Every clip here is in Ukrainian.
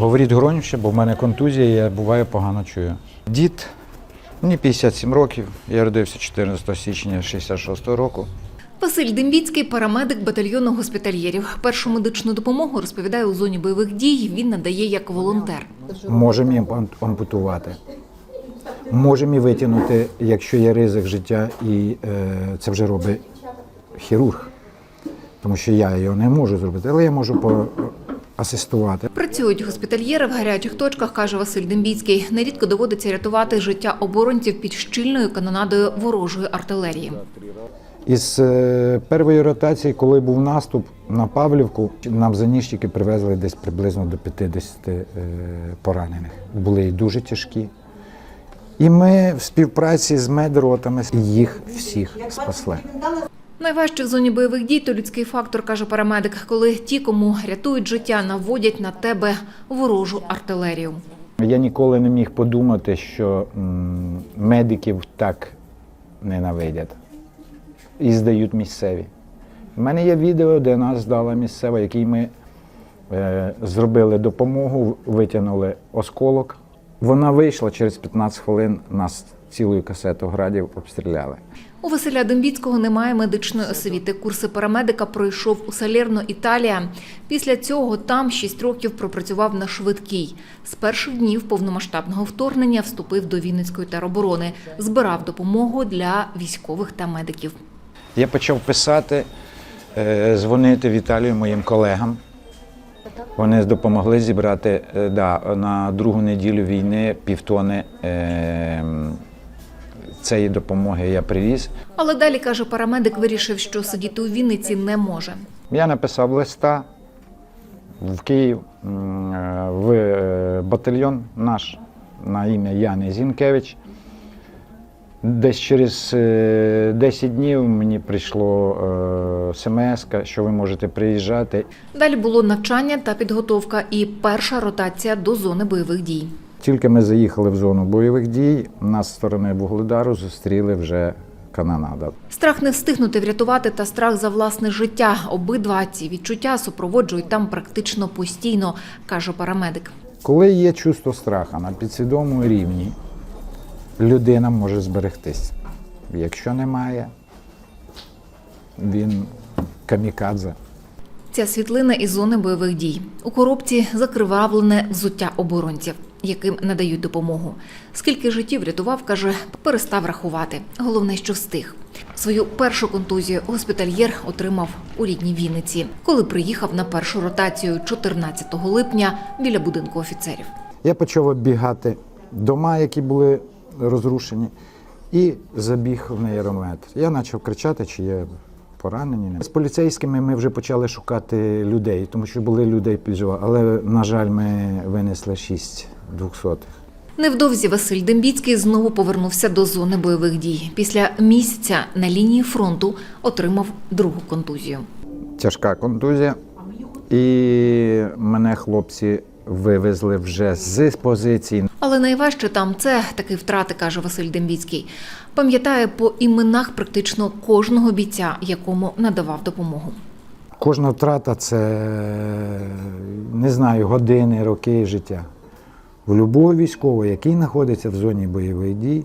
Говоріть громче, бо в мене контузія, я буває погано чую. Дід, мені 57 років, я родився 14 січня 66 року. Василь Дембіцький, парамедик батальйону госпітальєрів. Першу медичну допомогу розповідає у зоні бойових дій. Він надає як волонтер. Можемо їм ампутувати. Можемо і витягнути, якщо є ризик життя, і е, це вже робить хірург. Тому що я його не можу зробити, але я можу поасистувати. Працюють госпітальєри в гарячих точках, каже Василь Дембіцький. Нерідко доводиться рятувати життя оборонців під щільною канонадою ворожої артилерії. Із е, першої ротації, коли був наступ на Павлівку, нам заніжчики привезли десь приблизно до 50 е, поранених. Були і дуже тяжкі. І ми в співпраці з медротами їх всіх спасли. Найважче в зоні бойових дій то людський фактор, каже парамедик, коли ті, кому рятують життя, наводять на тебе ворожу артилерію. Я ніколи не міг подумати, що медиків так ненавидять і здають місцеві. У мене є відео, де нас здала місцева, який ми е, зробили допомогу, витягнули осколок. Вона вийшла через 15 хвилин, нас цілою касету градів обстріляли. У Василя Дембіцького немає медичної освіти. Курси парамедика пройшов у Салерно, Італія. Після цього там 6 років пропрацював на швидкій. З перших днів повномасштабного вторгнення вступив до Вінницької тероборони, збирав допомогу для військових та медиків. Я почав писати, е, дзвонити в Італію моїм колегам. Вони допомогли зібрати е, да, на другу неділю війни півтони е, цієї допомоги я привіз. Але далі каже парамедик, вирішив, що сидіти у Вінниці не може. Я написав листа в Київ е, в е, батальйон наш на ім'я Яни Зінкевич. Десь через е, 10 днів мені прийшло е, смс, що ви можете приїжджати. Далі було навчання та підготовка і перша ротація до зони бойових дій. Тільки ми заїхали в зону бойових дій, нас з сторони Вугледару зустріли вже канонада. Страх не встигнути врятувати та страх за власне життя. Обидва ці відчуття супроводжують там практично постійно, каже парамедик. Коли є чувство страха на підсвідомому рівні, людина може зберегтись. Якщо немає, він камікадзе. Ця світлина із зони бойових дій. У коробці закривавлене взуття оборонців, яким надають допомогу. Скільки життів рятував, каже, перестав рахувати. Головне, що встиг. Свою першу контузію госпітальєр отримав у рідній Вінниці, коли приїхав на першу ротацію 14 липня біля будинку офіцерів. Я почав оббігати дома, які були розрушені, і забіг в нейрометр. Я почав кричати, чи є поранені. З поліцейськими ми вже почали шукати людей, тому що були людей піджива. Але, на жаль, ми винесли шість двохсотих. Невдовзі Василь Дембіцький знову повернувся до зони бойових дій. Після місяця на лінії фронту отримав другу контузію. Тяжка контузія. І мене хлопці вивезли вже з позиції. Але найважче там це таки втрати, каже Василь Дембіцький. Пам'ятає по іменах практично кожного бійця, якому надавав допомогу. Кожна втрата це не знаю, години, роки життя. У любого військового, який знаходиться в зоні бойових дій,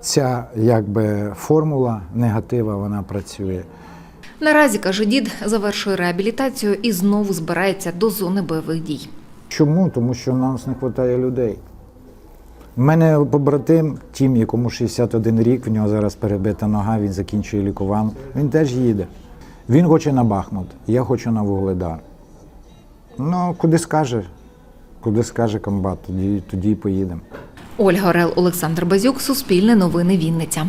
ця якби формула негатива вона працює. Наразі каже дід, завершує реабілітацію і знову збирається до зони бойових дій. Чому? Тому що в нас не вистачає людей. У мене побратим, тім, якому 61 рік, в нього зараз перебита нога, він закінчує лікування. Він теж їде. Він хоче на Бахмут, я хочу на Вугледар. Ну, куди скаже, куди скаже комбат, тоді, тоді поїдемо. Ольга Орел, Олександр Базюк, Суспільне новини Вінниця.